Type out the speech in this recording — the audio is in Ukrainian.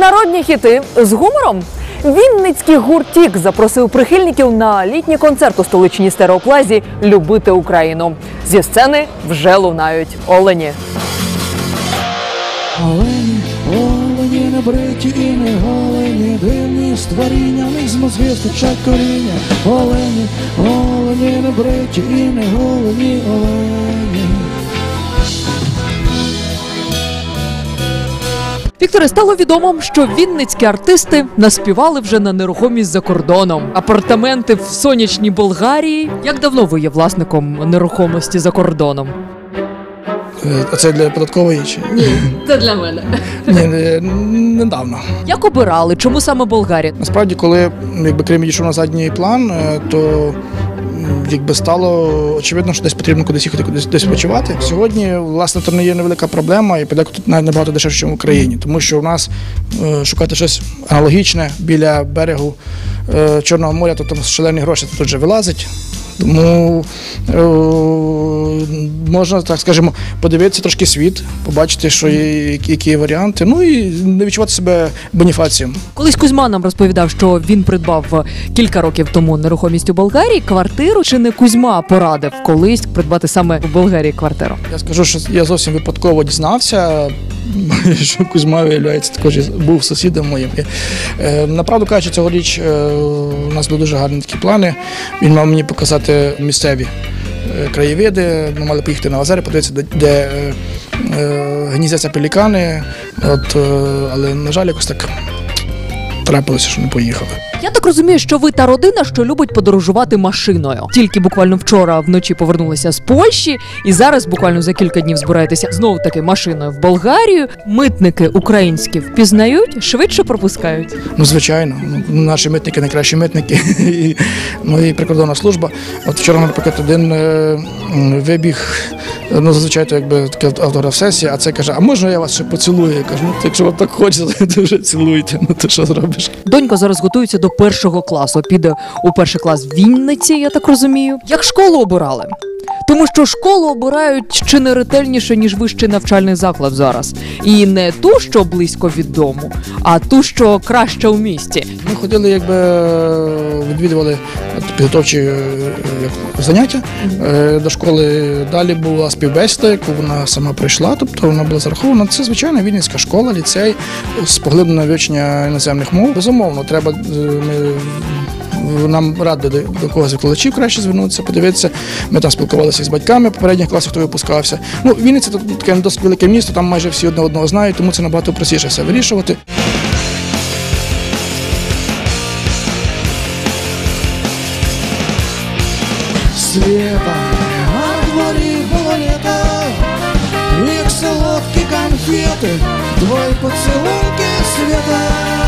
Народні хіти з гумором. Вінницький гуртік запросив прихильників на літній концерт у столичній стереоплазі Любити Україну. Зі сцени вже лунають олені. Олені, олені не бриті і не голені, дивні створіння, в них з мозги стичать коріння. Олені, олені не бриті і не голені, олені. Вікторе стало відомо, що вінницькі артисти наспівали вже на нерухомість за кордоном. Апартаменти в сонячній Болгарії. Як давно ви є власником нерухомості за кордоном? Е, А це для податкової чи ні? Це для мене. Ні, не- недавно. Як обирали? Чому саме Болгарія? Насправді, коли якби Крим відійшов на задній план, е, то якби стало очевидно, що десь потрібно кудись їхати, кудись десь почувати. Сьогодні, власне, то не є невелика проблема, і подекуди тут навіть набагато дешевше, ніж в Україні, тому що у нас е, шукати щось аналогічне біля берегу е, Чорного моря, то там шалені гроші тут вже вилазить. Тому е, можна, так скажемо, подивитися трошки світ, побачити, що є, які, є варіанти, ну і не відчувати себе бонефацієм. Колись Кузьма нам розповідав, що він придбав кілька років тому нерухомість у Болгарії квартиру. Чи не Кузьма порадив колись придбати саме в Болгарії квартиру? Я скажу, що я зовсім випадково дізнався, що Кузьма, виявляється, також був сусідом моїм. Е, Направду кажучи, цьогоріч е, у нас були дуже гарні такі плани. Він мав мені показати місцеві е, краєвиди. Ми мали поїхати на озера, подивитися, де, гніздяться пелікани. От, але, на жаль, якось так трапилося, що не поїхали. Я так розумію, що ви та родина, що любить подорожувати машиною. Тільки буквально вчора вночі повернулися з Польщі, і зараз буквально за кілька днів збираєтеся знову таки машиною в Болгарію. Митники українські впізнають, швидше пропускають. Ну, звичайно, ну, наші митники найкращі митники, і, ну і прикордонна служба. От вчора, наприклад, один е, вибіг, ну зазвичай то якби таке автограф-сесія, а це каже: А можна я вас ще поцілую? Я кажу, ну якщо вам так хочеться, то вже цілуйте. Ну то що зробиш? Донька зараз готується до першого класу. Піде у перший клас в Вінниці, я так розумію. Як школу обирали? Тому що школу обирають чи не ретельніше, ніж вищий навчальний заклад зараз. І не ту, що близько від дому, а ту, що краще у місті. Ми ходили, якби відвідували підготовчі е, заняття е, до школи. Далі була співбесіда, яку вона сама прийшла, тобто вона була зарахована. Це звичайна вінницька школа, ліцей з поглибленого вивчення іноземних мов. Безумовно, треба е, ми. Нам радили до когось з викладачів краще звернутися, подивитися. Ми там спілкувалися з батьками попередніх класів, хто випускався. Ну, Вінниця це таке досить велике місто, там майже всі одне одного знають, тому це набагато простіше все вирішувати. Света, а на дворі було літо, як солодкі конфети, твої поцілунки свята.